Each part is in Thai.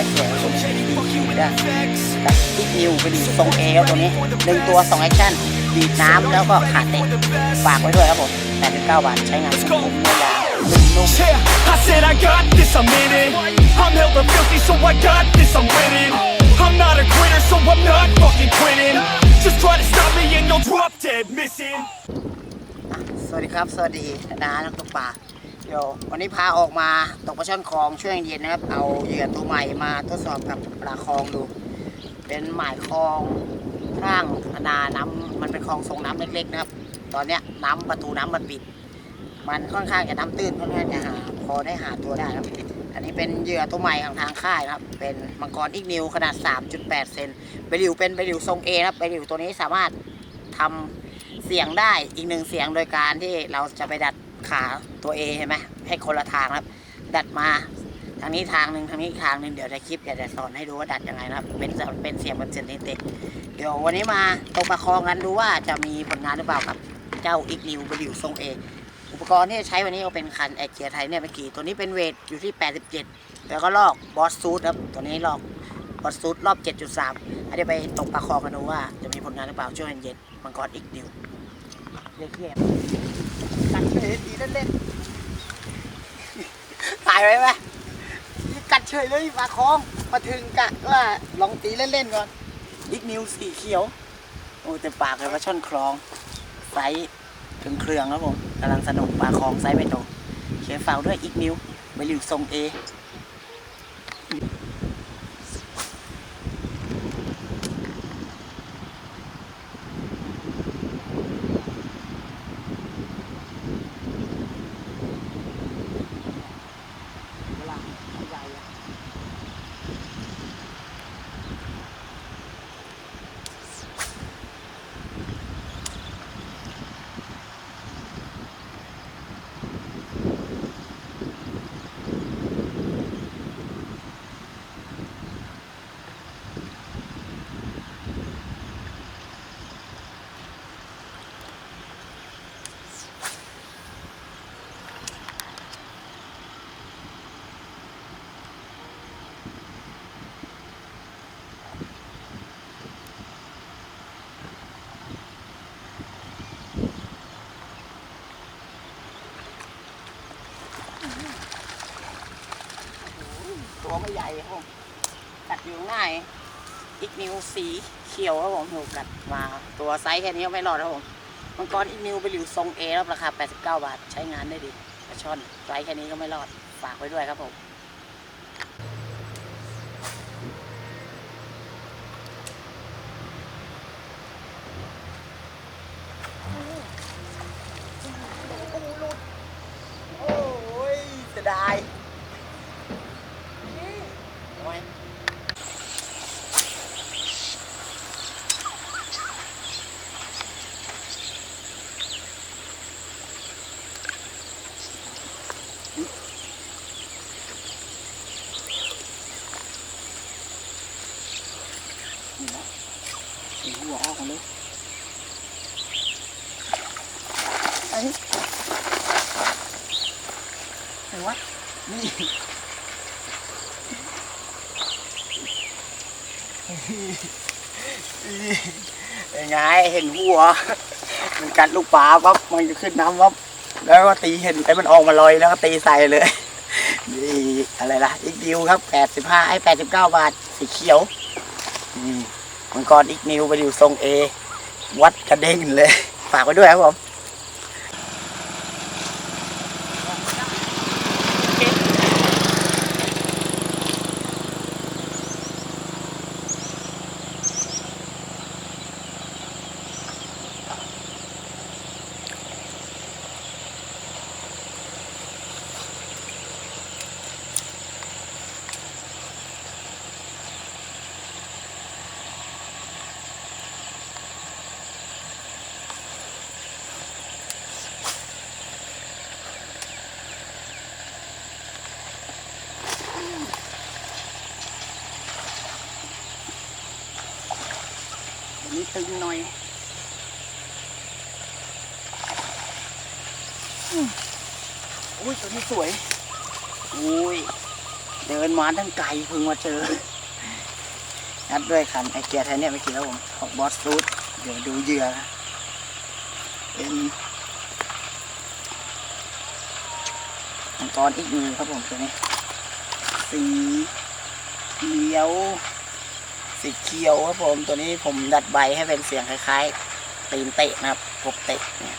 และเสียงตรงนี้ดีคิวได้กับที่นิวไปดีทรงเอครับตัวนี้หนึ่งตัวสองแอคชั่นดีดน้ำแล้วก็ขาดเตะฝากไว้ด้วยครับผม89บาทใช้งานคุ้มๆไม่ยาว Yeah, I said I got this, I'm in it I'm hella filthy, so I got this, I'm winning I'm not a quitter, so I'm not fucking quitting Just try to stop me and you'll drop dead missing สวัสดีครับ สวัสดีนานักตกปลา เดี๋ยววันนี้พาออกมาตกปลาช่อนคลองช่วงเย็นนะครับ เอาเหยื่อตัวใหม่มาทดสอบกับปลาคลองดู เป็นหมายคลองข้างนาน้ำมันเป็นคลองทรงน้ำเล็กๆนะครับ ตอนเนี้ยน้ำประตูน้ำมันปิด มันค่อนข้างจะน้ำตื้นค่อนข้างจะหาพอได้หาตัวได้ครับ อันนี้เป็นเหยื่อตัวใหม่ของทางค่ายครับ เป็นมังกรอีกนิวขนาด 3.8 เซนใบหลิวเป็นใบหลิวทรงเอครับใบหลิวตัวนี้สามารถทำเสียงได้อีกหนึ่งเสียงโดยการที่เราจะไปดัด ขาตัวเอเห็นไหมให้คนละทางครับ ดัดมาทางนี้ทางหนึ่งทางนี้ทางหนึ่งเดี๋ยวในคลิปเดี๋ยวจะสอนให้ดูว่าดัดยังไงนะครับ เป็นเป็นเสียงแบบเซนเต็เดี๋ยววันนี้มาตกประคองกันดูว่าจะมีผลงานหรือเปล่ากับ เจ้าอีกนิวบหลิวทรงเออุปกรณ์ที่ใช้วันนี้ก็เป็นคันแอเกียไทยเนี่ยเมื่อกี้ตัวนี้เป็นเวทอยู่ที่ 87 แล้วก็ลอกบอสซูดครับตัวนี้ลอกบอสซูดรอบ 7.3อันนี้ไปตกปลาคอกันดูว่าจะมีผลงานหรือเปล่าช่วงเย็นมังกรอีกนิวเรียกเทียบ กัดเฉยตีเล่นๆตายไปไหมกัดเฉยเลยปลาคองมาถึงกะว่าลองตีเล่นๆก่อนอีกนิวสีเขียว โอ้แต่ปากเลยว่าช่อนคลองไซส์ถึงเครื่องครับผมกำลังสนุกปลาคลองไซส์ไม่โตเขียนฝากด้วยอีกนิวไปหลิวทรงเอ ไม่ใหญ่ครับผมกัดอยู่ข้างหน้าเองอีกนิวสีเขียวครับผมถูกกัดมาตัวไซส์แค่นี้ไม่รอดครับผมมังกรอีกนิวไปหลิวทรงเอแล้วราคา 89 บาทใช้งานได้ดีปลาช่อนไซส์แค่นี้ก็ไม่รอดฝากไว้ด้วยครับผม โอ้ยเสียดายทำไมนี่นะสีหัวออกมาเลยไอ้ไหนวะ นี่ เป็นไงเห็นหัว มันกัดลูกปลาปั๊บมันจะขึ้นน้ำปั๊บแล้วก็ตีเห็นไอ้มันออกมาลอยแล้วก็ตีใส่เลยนี่อะไรล่ะอีกดิวครับแปดสิบห้าไอ้แปดสิบเก้าบาทสีเขียวนี่มังกรอีกนิวไปอยู่ทรงเอวัดกระเด้งเลย ฝากไว้ด้วยครับผม ตึงหน่อยอืมอุ้ยตัวนี้สวยอุ้ยเดินมาตั้งไกลเพิ่งมาเจอนัดด้วยคันไอเกียร์ไทยเนี่ยไม่กี่แล้วผมของบอสรูทเดี๋ยวดูเหยื่อนะเป็นมังกรอีกมือครับผมตัวนี้สีเขียว สีเขียวครับผมตัวนี้ผมดัดใบให้เป็นเสียงคล้ายๆตีนเตะนะครับปกเตะเนี่ย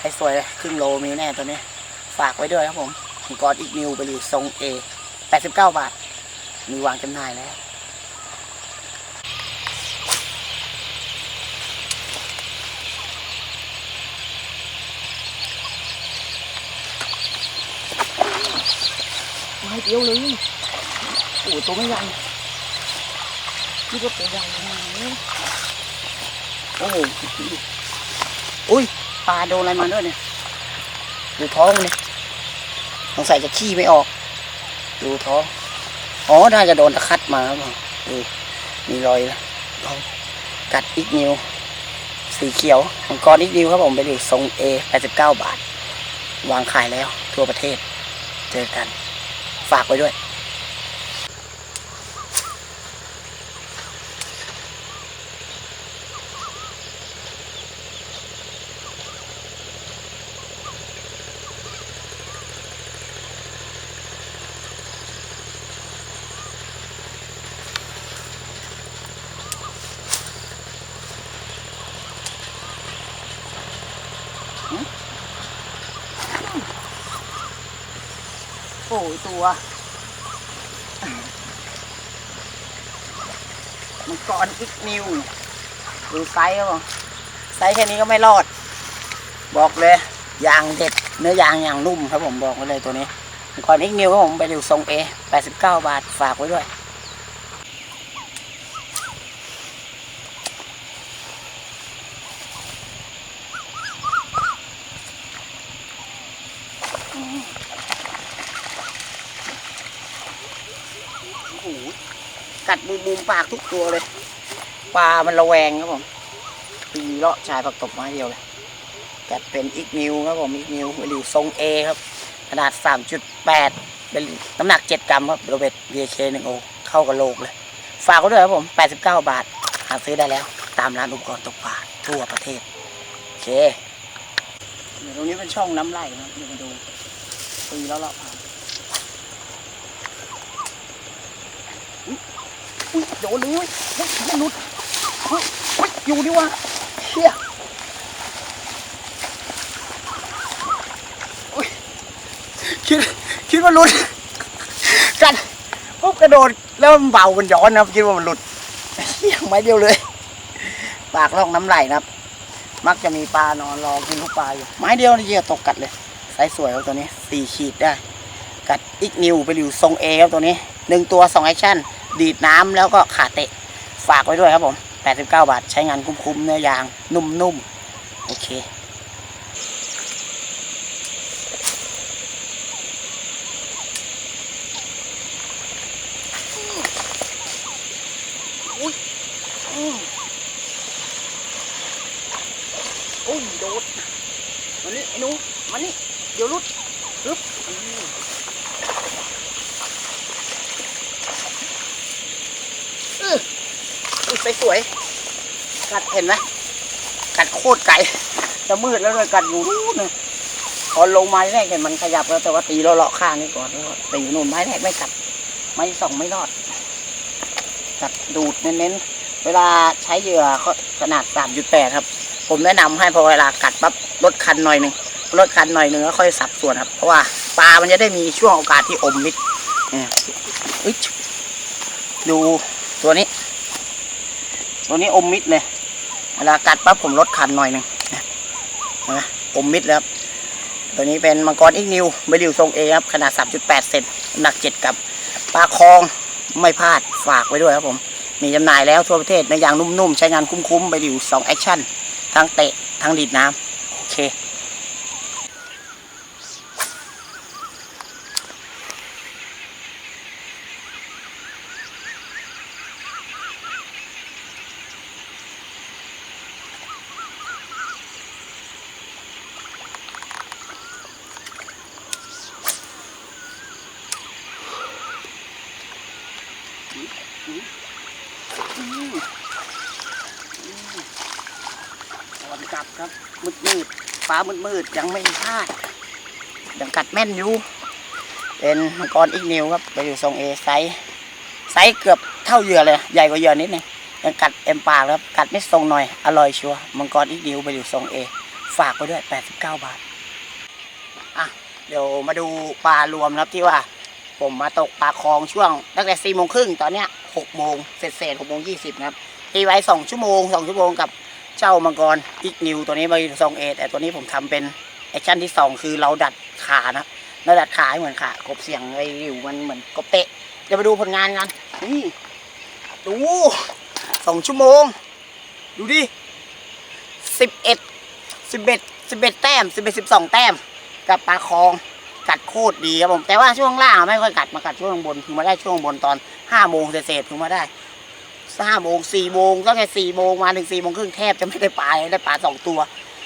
ให้สวยเลยครึ่งโลมีแน่ตัวนี้ ฝากไว้ด้วยครับผมมังกรอีกนิวไปรีทรงเอ89 บาท มีวางจำหน่ายแล้วไม่เดียวเลยโอ้ตัวไม่ใหญ่ คิดว่าตัวใหญ่นะโอ้โหอุ้ยปลาโดนอะไรมาด้วยเนี่ยดูท้องมันเนี่ยสงสัยจะขี้ไม่ออก ดูท้องอ๋อน่าจะโดนตะคัดมาครับผมดูมีรอยแล้วท้องกัดอีกนิ้วสีเขียวของกรอีกนิ้วครับผมไปดูทรงเอ89 บาท วางขายแล้วทั่วประเทศ เจอกัน ฝากไว้ด้วย ตัว มังกรอีกนิว ดูไซส์ครับไซส์แค่นี้ก็ไม่รอด บอกเลยยางเด็ด เนื้อยางอย่างนุ่มครับผมบอกไว้เลยตัวนี้มังกรอีกนิวครับผมไปดูทรงเอ89 บาทฝากไว้ด้วย กัดมุมมุมปากทุกตัวเลย ปลามันระแวงครับผมปีเลาะชายผักตบม้เดียวเลยกัดเป็นอีกนิวครับผมอีกนิวไปดูทรงเอครับ ขนาด 3.8 เป็นน้ำหนัก 7 กรัมครับโรเบิร์ต VK 1โอเข้ากับโลกเลย ฝากไว้ด้วยครับผม 89 บาท หาซื้อได้แล้ว ตามร้านอุปกรณ์ตกปลาทั่วประเทศ โอเค เดี๋ยวตรงนี้เป็นช่องน้ำไหลนะเดี๋ยวมาดูปีแล้วเลาะผ่า อุ้ยโดนเลยเว้ยเฮ้ยมันหลุดเฮ้ยเฮ้ยอยู่ดิวะเชี่ยอุ๊ยคิดคิดว่าหลุด กันปุ๊บกระโดดแล้วมันเบามันย้อนนะครับคิดว่ามันหลุดเชี่ยไม้เดียวเลย ปากล่องน้ำไหลนะครับ มักจะมีปลานอนรอกินลูกปลาอยู่ไม้เดียวนี่เหยื่อตกกัดเลยไซส์สวยครับตัวนี้สี่ขีดได้ กัดอีกนิวไปอยู่ทรงเอครับตัวนี้หนึ่งตัวสองแอคชั่น ดีดน้ำแล้วก็ขาเตะฝากไว้ด้วยครับผม 89 บาท ใช้งานคุ้มๆเนื้อยาง นุ่มๆ โอเคอุ้มโอ้ยโดดมานี่ไอ้หนูมานี่ เดี๋ยวรุดรึบอืม อุ้ ยสวย กัดเห็นไหมกัดโคตรไก่จะมืดแล้วเลยกัดอยู่นู่นเลยพอลงไม้แรกเห็นมันขยับแล้วแต่ว่าตีเราเลาะข้างนี่ก่อนแล้วตีนู่นไม้แรกไม่กัด ไม้สองไม่รอด กัดดูดเน้นๆเวลาใช้เหยื่อขนาด3.8ครับ ผมแนะนำให้พอเวลากัดปั๊บลดคันหน่อยหนึ่งลดคันหน่อยหนึ่งแล้วค่อยสับส่วนครับ เพราะว่าปลามันจะได้มีช่วงโอกาสที่อมมิดเนี่ยอุ๊ยดูตัวนี้ ตัวนี้อมมิดเลยเวลากัดปั๊บผมลดคันหน่อยหนึ่งนะอมมิดแล้วครับตัวนี้เป็นมังกรอีกนิวไม่ดิวทรงเอครับขนาด 3.8 เซนหนัก 7 กับปลาคองไม่พลาดฝากไว้ด้วยครับผม มีจำหน่ายแล้วทั่วประเทศในอย่างนุ่มๆ ใช้งานคุ้มๆไปดิว2แอคชั่น ทั้งเตะ ทั้งดีดน้ำโอเค ครับมืดมืดฟ้ามืดมืดยังไม่พลาดยังกัดแม่นอยู่ เป็นมังกรอีกนิวครับไปอยู่ทรงเอไซส์ไซส์เกือบเท่าเหยื่อเลยใหญ่กว่าเหยื่อนิดนึงยังกัดเอ็มปากแล้วครับกัดไม่ทรงหน่อยอร่อยชัวร์มังกรอีกนิวไปอยู่ทรงเอฝากไว้ด้วย 89 บาทอะเดี๋ยวมาดูปลารวมครับที่ว่า ผมมาตกปลาคลองช่วงตั้งแต่สี่โมงครึ่งตอนเนี้ยหกโมงเสร็จเสร็จหกโมงยี่สิบครับตีไว้สองชั่วโมงสองชั่วโมงกับ เจ้ามังกรอีกนิวตัวนี้มาทรงเอแต่ตัวนี้ผมทำเป็นแอคชั่นที่สองคือเราดัดขานะครับเราดัดขาให้เหมือนขากบเสียงไอ้อยู่มันเหมือนกบเตะเดี๋ยวมาดูผลงานกันนี่ดูสองชั่วโมง ดูดิสิบเอ็ดสิบเอ็ดสิบเอ็ดแต้มสิบเอ็ดสิบสองแต้ม กับปลาคองกัดโคตรดีครับผมแต่ว่าช่วงล่างไม่ค่อยกัดมากัดช่วงบนคือมาได้ช่วงบนตอนห้าโมงเศษๆคือมาได้ ห้าโมงสี่โมงตั้งแต่สี่โมงมาถึงสี่โมงครึ่งแทบจะไม่ได้ปลาเลยได้ปลาสองตัว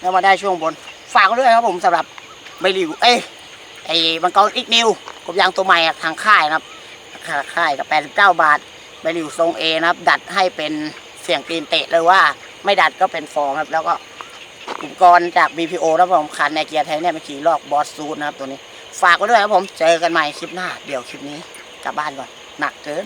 แล้วมาได้ช่วงบน ฝากด้วยครับผมสำหรับใบริวเอ้ยไอ้มังกรอีกนิวกบยางตัวใหม่ทางค่ายนะครับค่ายกับแปดสิบเก้าบาทใบริวทรงเอนะครับ ดัดให้เป็นเสียงกรีนเตะเลยว่า ไม่ดัดก็เป็นฟอร์มครับ แล้วก็อุปกรณ์จาก BPO แล้วผมคันในเกียร์ไทยเนี่ยเป็นขี่ลอกบอสซูดนะครับตัวนี้ ฝากไว้ด้วยครับผม เจอกันใหม่คลิปหน้า เดี๋ยวคลิปนี้กลับบ้านก่อน หนักเกิน